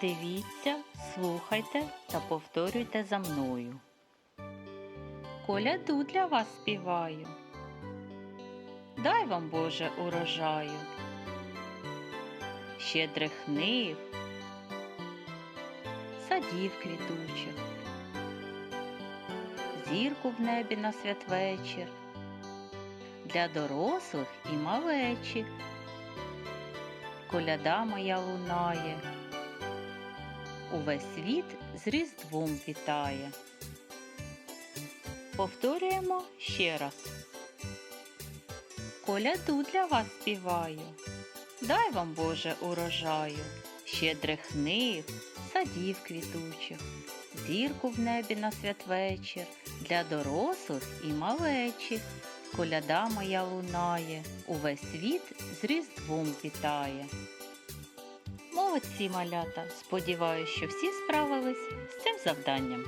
Дивіться, слухайте та повторюйте за мною. Коляду для вас співаю. Дай вам Боже урожаю. Щедрих нив, садів квітучих, зірку в небі на святвечір, для дорослих і малечі. Коляда моя лунає, увесь світ з Різдвом вітає. Повторюємо ще раз. Коляду для вас співаю. Дай вам Боже урожаю, щедрих нив, садів квітучих, зірку в небі на святвечір, для дорослих і малечі. Коляда моя лунає, увесь світ з Різдвом вітає. Молодці малята! Сподіваюсь, що всі справились з цим завданням.